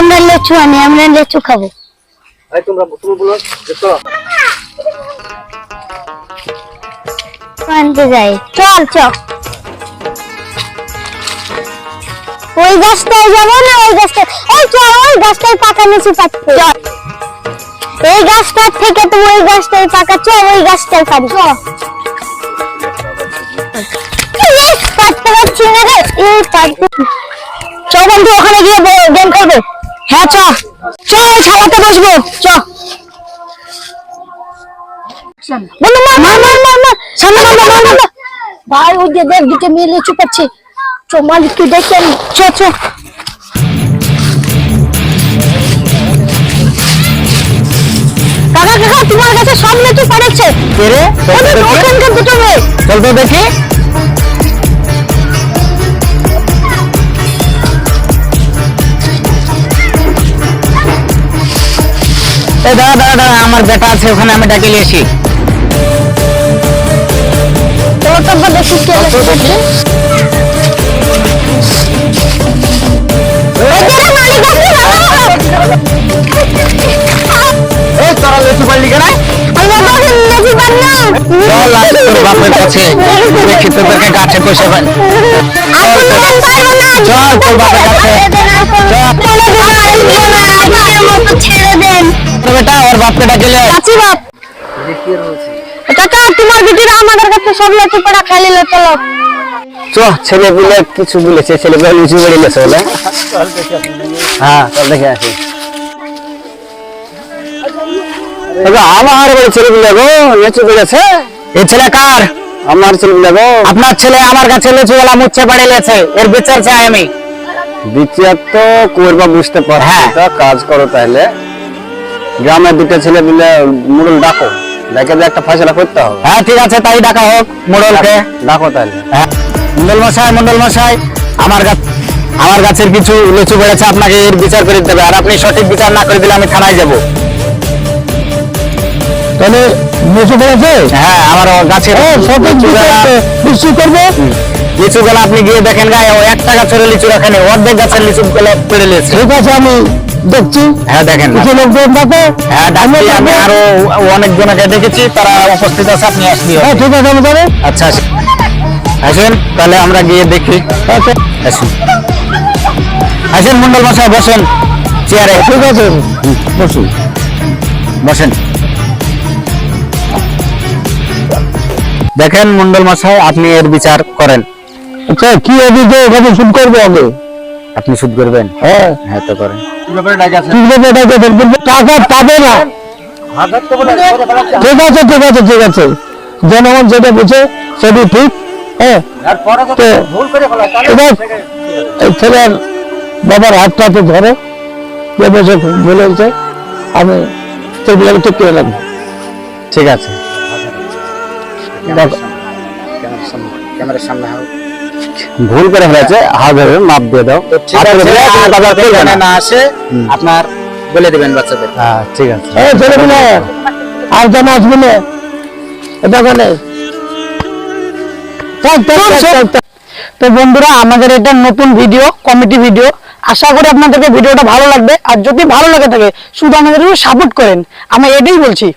আমরা লেচু আনি আমরা লেচু খাব। এই তোমরা তুমি বলো যে চলো। আনতে যাই। চল চল। ওই গাছটায় যাব না? ওই গাছটায় এই চল ওই গাছটায় পাকা নিচে পাচ্ছে এই গাছটার থেকে তুমি ওই গাছটায় পাকা। চল ওই গাছটায় পারি। চল। পারতে পারছি না রে। এই পারতে চল বন্ধু ওখানে গিয়ে গেম করবে হ্যাঁ চ। চল খেলাতে বসবো। চ। বন্ধু মার মার মার মার মার। সামনে মার মার মার মার ভাই ওই যে দেখ দুটো মেয়ে লিচু পাচ্ছে। চ মালিক তুই দেখেন চ চ। কাকা কাকা তোমার কাছে সব লিচু পড়েছে ওখানকার দুটো মেয়ে। চল তো দেখি। এই দাঁড়া দাঁড়া দাঁড়া আমার বেটা আছে ওখানে আমি ডাকে নিয়ে আসি তোর তো দেখি কে এই তোরা লেচু পারলি কেন চল তোর বাপের কাছে দেখি তোদেরকে গাছে চল তোর বাপের কাছে বেটা ওর। কাচি বাপ। কাকা তোমার বেটিরা আমাদের কাছে সব লেচু পড়া খাইলে চলো। চ ছেলে বলে কিছু বলেছে ছেলে বলে লিচু বেড়ে গেছে বলে। হ্যাঁ চল দেখে আসি। আমার বলে ছেলে বলে গো লিচু বেড়েছে এই ছেলে কার? আমার ছেলে বলে গো। আপনার ছেলে আমার কাছে লিচু বেলা মুচ্ছে বাড়ি লেছে এর বিচার চাই আমি। বিচার তো করবা বুঝতে পার হ্যাঁ। কাজ করো তাহলে। গ্রামের দুটো ছেলে মিলে মুরল ডাকো। ডাকে একটা ফয়সলা করতে হবে। হ্যাঁ ঠিক আছে তাই ডাকা হোক মুরলকে ডাকো তাহলে। হ্যাঁ মন্ডল মশাই মন্ডল মশাই আমার কাছে আমার গাছের কিছু লিচু বেড়েছে আপনাকে এর বিচার করে দিতে হবে। আর আপনি সঠিক বিচার না করে দিলে আমি থানায় যাব। তাহলে লিচু বেড়েছে হ্যাঁ আমার গাছের সঠিক লিচু করব লিচু গুলো আপনি গিয়ে দেখেন গায়ে ও একটা গাছের লিচু রাখেন অর্ধেক গাছের লিচু গুলো পেরে লিয়েছে ঠিক আছে আমি দেখছি। হ্যাঁ দেখেন লোকজন ডাকো হ্যাঁ ডাকছি আমি আরও অনেক জনকে দেখেছি তারা উপস্থিত আছে আপনি আসলি হ্যাঁ ঠিক আছে যাব। আচ্ছা আসুন। তাহলে আমরা গিয়ে দেখি। আসুন। আসেন মন্ডল মশাই বসেন। চেয়ারে। ঠিক আছে। বসুন। বসেন। দেখেন মন্ডল মশাই আপনি এর বিচার করেন। আচ্ছা কি অভিযোগ? শুট করব আগে। আপনি শুট করবেন? হ্যাঁ। হ্যাঁ তো করেন। টাকা পাবে না। ঠিক আছে ঠিক আছে ঠিক আছে। জনগণ যেটা বুঝে সেটি ঠিক। হ্যাঁ। ছেলের বাবার হাতটা তো ধরো যে বসে বলেছে আমি ঠিক করে লাগবো ঠিক আছে। দেখো। ভুল করে ফেলেছে হাত ধরে মাপ দিয়ে দাও। না আসে আপনার বলে দিবেন বাচ্চাদের হ্যাঁ ঠিক আছে। এই আর যেন আসবে না। এটা বলে তো বন্ধুরা আমাদের এটা নতুন ভিডিও কমিটি ভিডিও। আশা করি আপনাদেরকে ভিডিওটা ভালো লাগবে। আর যদি ভালো লাগে থাকে শুধু আমাদের সাপোর্ট করেন। আমি এটাই বলছি।